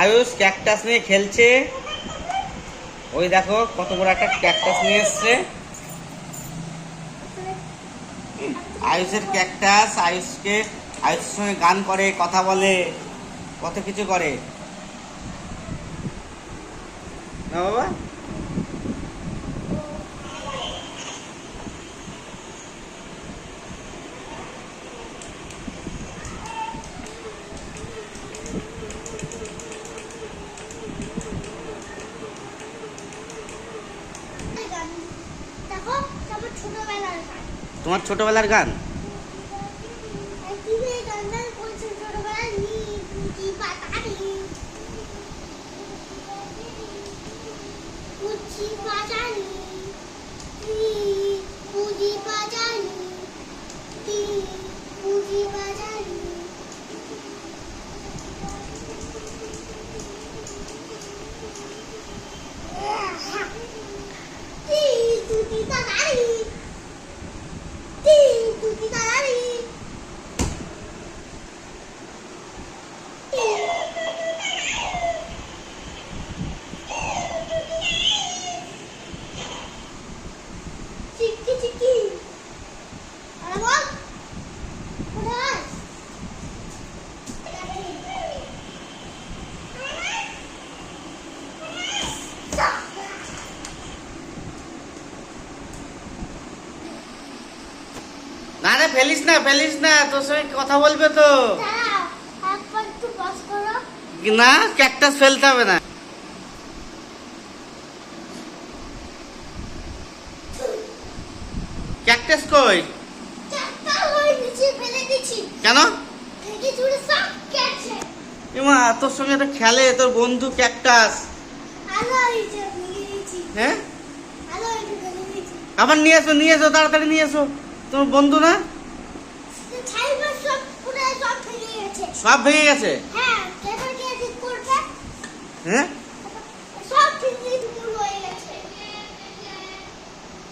Ayush cactus নিয়ে খেলছে। ওই দেখো, কত বড় একটা ক্যাকটাস নিয়ে এসছে। আয়ুষের ক্যাকটাস আয়ুষকে, আয়ুষের সঙ্গে গান করে, কথা বলে, কত কিছু করে। না বাবা গান। দেখো তারপর ছোটবেলার গান তোমার ছোটবেলার গান? টিভি পাজানি গান করছে ছোটবেলায় নি কুচি পাতারি কুচি পাতারি কুচি পাতারি কুচি পাতারি তুই তাড়াতাড়ি তুই তাড়াতাড়ি চিকি চিকি আরে বল কোথায় না রে ফেলিস না ফেলিস না তোর সঙ্গে কথা বলবে তো। একটু না ক্যাকটাস ফেলতে হবে না। ক্যাকটাস কই? কেন? এমা তোর সঙ্গে তো খেলে তোর বন্ধু ক্যাকটাস হ্যাঁ? আবার নিয়ে এসো নিয়ে এসো তাড়াতাড়ি নিয়ে এসো। তোমার বন্ধু না? সব ভেঙে গেছে। হ্যাঁ হ্যাঁ?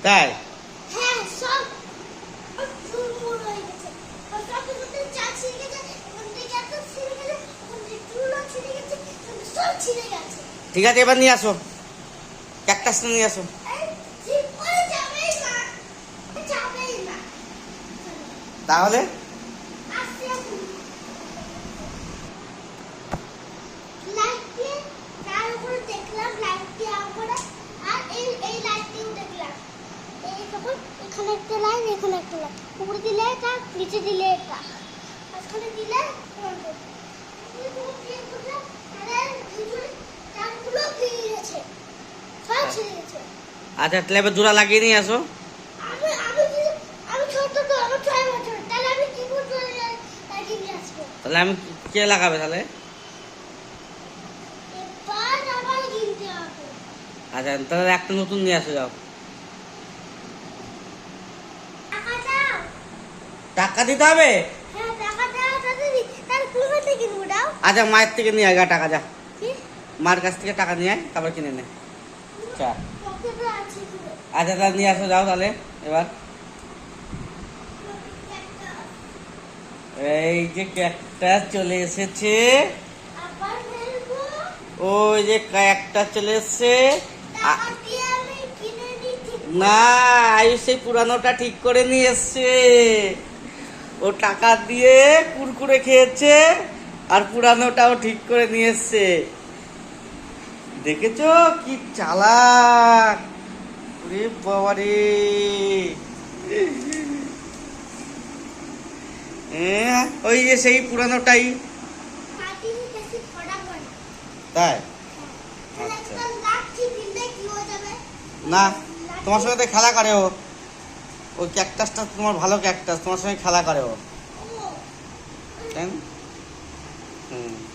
তাই? হ্যাঁ ঠিক আছে এবার নিয়ে আসো। ক্যাকটাসটা নিয়ে আসো এই, ঠিক করে যাবেই না যাবেই না তাহলে আসতে আসুন। লাইট দিয়ে তার উপরে দেখলাম লাইট দিয়ে আমরা আর এই এই লাইট দিয়ে দেখলাম এই তখন এখানে একটা লাইন এখানে একটা লাইন উপরে দিলে এটা নিচে দিলে এটা মাঝখানে দিলে তাহলে আচ্ছা তাহলে এবার জোড়া লাগিয়ে নিয়ে আসো আমি আমি কি- আমি ছোট তো আমার ছয় বছর তাহলে আমি কি করে লাগিয়ে নিয়ে আসব তাহলে আমি কে লাগাবে তাহলে? আচ্ছা তাহলে একটা নতুন নিয়ে আসো, যাও। টাকা দিতে হবে? আচ্ছা মায়ের থেকে নিয়ে আয় টাকা, যা। মার কাছ থেকে টাকা নিয়ে আয়, তারপর কিনে নে। আচ্ছা আচ্ছা তাহলে নিয়ে আসো, যাও তাহলে, এবার। এই যে ক্যাকটাস চলে এসেছে। ওই যে ক্যাকটাস চলে এসেছে। না, আয়ুষ সেই পুরানোটা ঠিক করে নিয়ে এসছে। ও টাকা দিয়ে কুরকুরে খেয়েছে আর পুরানোটাও ঠিক করে নিয়ে এসছে। দেখেছ কি চালাক? ওরে বাবারে। ওই যে সেই পুরানোটাই। তাই? আচ্ছা। হয়ে না তোমার সঙ্গে তো খেলা করে ও। ওই ক্যাকটাসটা তোমার ভালো ক্যাকটাস তোমার সঙ্গে খেলা করে ও। ও। তাই হুম।